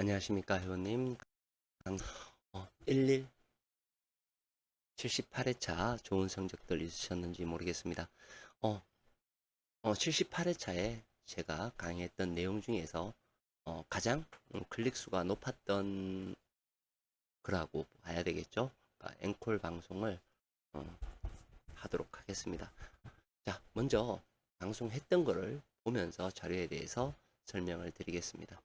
안녕하십니까 회원님. 어, 11 78회차 좋은 성적들 있으셨는지 모르겠습니다. 어, 어 78회차에 제가 강의했던 내용 중에서 어, 가장 음, 클릭 수가 높았던 거라고 봐야 되겠죠? 그러니까 앵콜 방송을 어, 하도록 하겠습니다. 자 먼저 방송했던 거를 보면서 자료에 대해서 설명을 드리겠습니다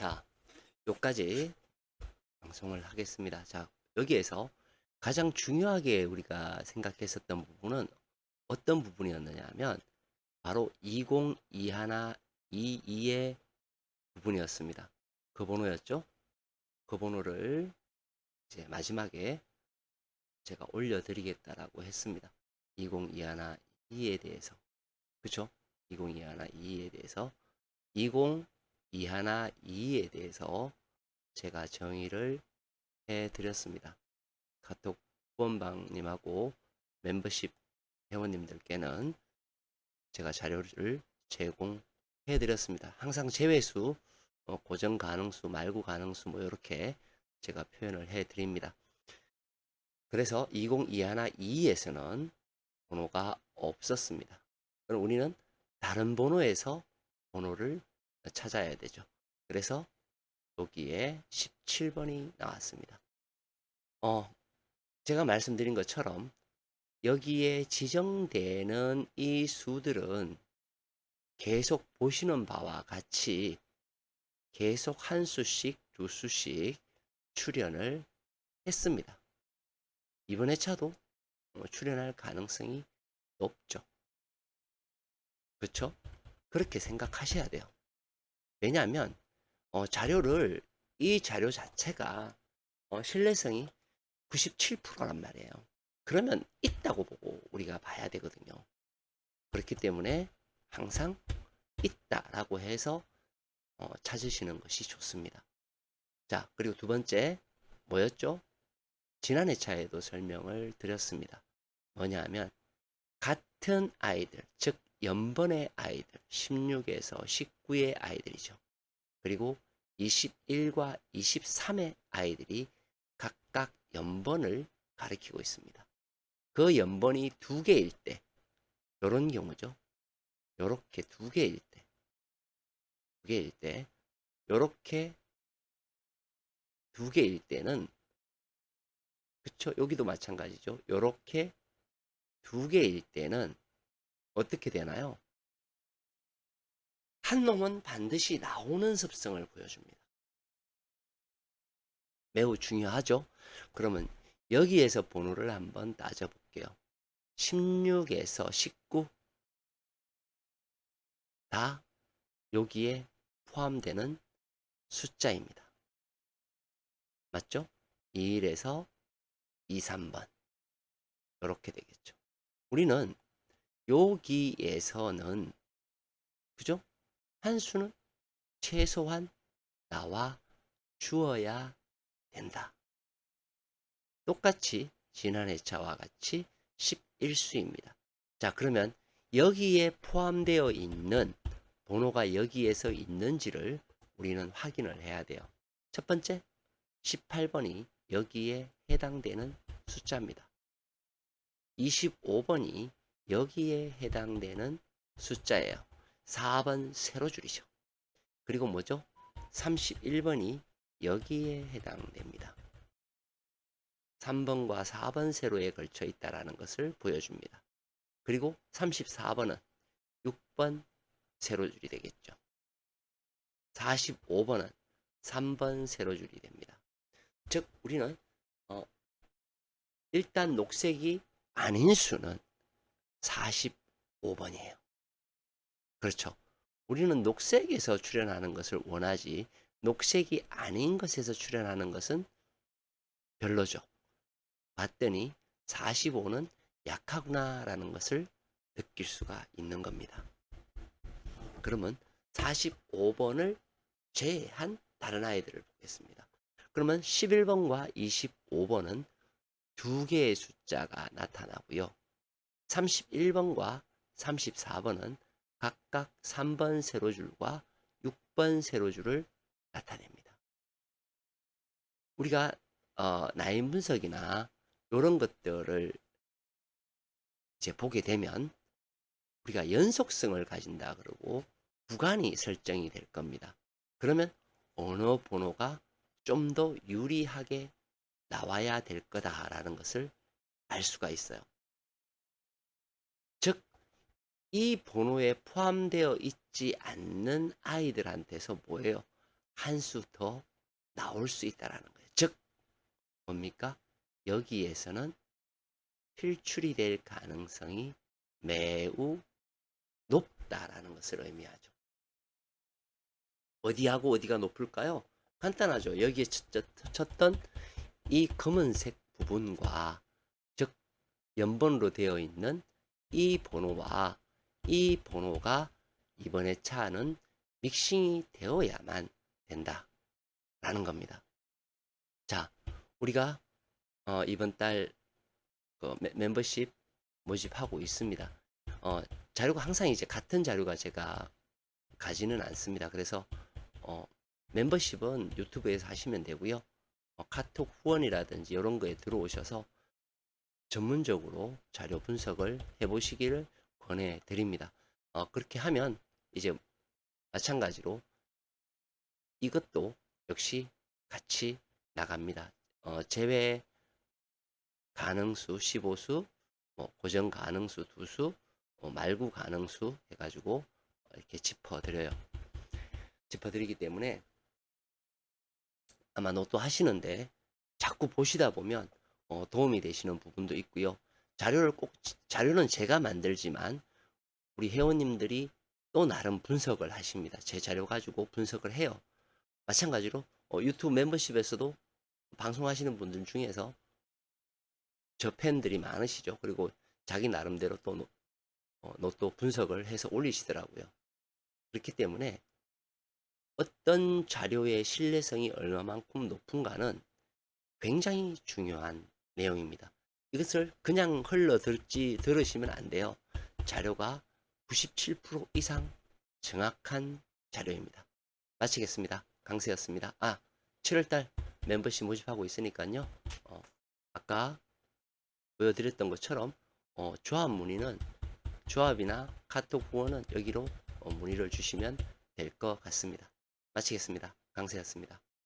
자, 요까지 방송을 하겠습니다. 자, 여기에서 가장 중요하게 우리가 생각했었던 부분은 어떤 부분이었느냐 하면 바로 202122의 부분이었습니다. 그 번호였죠? 그 번호를 이제 마지막에 제가 올려드리겠다라고 했습니다. 202122에 대해서. 그쵸? 202122에 대해서 20 이 하나 이에 대해서 제가 정의를 해드렸습니다. 카톡 후원방님하고 멤버십 회원님들께는 제가 자료를 제공해드렸습니다. 항상 제외수, 어, 고정 가능수, 말구 가능수 뭐 이렇게 제가 표현을 해드립니다. 그래서 2021-2에서는 번호가 없었습니다. 그럼 우리는 다른 번호에서 번호를 찾아야 되죠. 그래서 여기에 17번이 나왔습니다. 어, 제가 말씀드린 것처럼 여기에 지정되는 이 수들은 계속 보시는 바와 같이 계속 한 수씩 두 수씩 출연을 했습니다. 이번 회차도 어, 출연할 가능성이 높죠. 그렇죠? 그렇게 생각하셔야 돼요. 왜냐하면 어, 자료를 이 자료 자체가 어, 신뢰성이 97%란 말이에요. 그러면 있다고 보고 우리가 봐야 되거든요. 그렇기 때문에 항상 있다라고 해서 어, 찾으시는 것이 좋습니다. 자, 그리고 두 번째 뭐였죠? 지난 회차에도 설명을 드렸습니다. 뭐냐 하면 같은 아이들, 즉 연번의 아이들, 16에서 19의 아이들이죠. 그리고 21과 23의 아이들이 각각 연번을 가리키고 있습니다. 그 연번이 두 개일 때, 요런 경우죠. 요렇게 두 개일 때, 두 개일 때, 요렇게 두 개일 때는, 그쵸? 여기도 마찬가지죠. 요렇게 두 개일 때는 어떻게 되나요? 한 놈은 반드시 나오는 습성을 보여줍니다. 매우 중요하죠? 그러면 여기에서 번호를 한번 따져볼게요. 16에서 19. 다 여기에 포함되는 숫자입니다. 맞죠? 2일에서 2, 3번. 이렇게 되겠죠. 우리는 여기에서는 그죠? 한 수는 최소한 나와 주어야 된다. 똑같이 지난 회차와 같이 11수입니다. 자, 그러면 여기에 포함되어 있는 번호가 여기에서 있는지를 우리는 확인을 해야 돼요. 첫 번째, 18번이 여기에 해당되는 숫자입니다. 25번이 여기에 해당되는 숫자예요. 4번 세로 줄이죠. 그리고 뭐죠? 31번이 여기에 해당됩니다. 3번과 4번 세로에 걸쳐 있다라는 것을 보여줍니다. 그리고 34번은 6번 세로줄이 되겠죠. 45번은 3번 세로줄이 됩니다. 즉 우리는 어, 일단 녹색이 아닌 수는 45번이에요. 그렇죠. 우리는 녹색에서 출현하는 것을 원하지 녹색이 아닌 것에서 출현하는 것은 별로죠. 봤더니 45는 약하구나라는 것을 느낄 수가 있는 겁니다. 그러면 45번을 제외한 다른 아이들을 보겠습니다. 그러면 11번과 25번은 두 개의 숫자가 나타나고요. 31번과 34번은 각각 3번 세로줄과 6번 세로줄을 나타냅니다. 우리가 어, 나인 분석이나 이런 것들을 이제 보게 되면 우리가 연속성을 가진다 그러고 구간이 설정이 될 겁니다. 그러면 어느 번호가 좀 더 유리하게 나와야 될 거다라는 것을 알 수가 있어요. 즉, 이 번호에 포함되어 있지 않는 아이들한테서 뭐예요? 한 수 더 나올 수 있다라는 거예요. 즉, 뭡니까? 여기에서는 필출이 될 가능성이 매우 높다라는 것을 의미하죠. 어디하고 어디가 높을까요? 간단하죠. 여기에 쳤던 이 검은색 부분과 즉 연번으로 되어 있는 이 번호와 이 번호가 이번에 차는 믹싱이 되어야만 된다. 라는 겁니다. 자, 우리가 어, 이번 달 그, 멤버십 모집하고 있습니다. 어, 자료가 항상 이제 같은 자료가 제가 가지는 않습니다. 그래서 어, 멤버십은 유튜브에서 하시면 되고요. 어, 카톡 후원이라든지 이런 거에 들어오셔서 전문적으로 자료 분석을 해보시기를 권해드립니다. 어, 그렇게 하면 이제 마찬가지로 이것도 역시 같이 나갑니다. 어, 제외 가능수 15수, 뭐 고정 가능수 2수, 어, 말구 가능수 해가지고 이렇게 짚어드려요. 짚어드리기 때문에 아마 노트 하시는데 자꾸 보시다 보면 어, 도움이 되시는 부분도 있고요. 자료를 꼭 자료는 제가 만들지만 우리 회원님들이 또 나름 분석을 하십니다. 제 자료 가지고 분석을 해요. 마찬가지로 어, 유튜브 멤버십에서도 방송하시는 분들 중에서 저 팬들이 많으시죠. 그리고 자기 나름대로 또 노, 어, 노트 분석을 해서 올리시더라고요. 그렇기 때문에 어떤 자료의 신뢰성이 얼마만큼 높은가는 굉장히 중요한 내용입니다. 이것을 그냥 흘러 들지 들으시면 안 돼요. 자료가 97% 이상 정확한 자료입니다. 마치겠습니다. 강세였습니다. 아, 7월달 멤버십 모집하고 있으니까요. 어, 아까 보여드렸던 것처럼 어, 조합 문의는 조합이나 카톡 후원은 여기로 어, 문의를 주시면 될 것 같습니다. 마치겠습니다. 강세였습니다.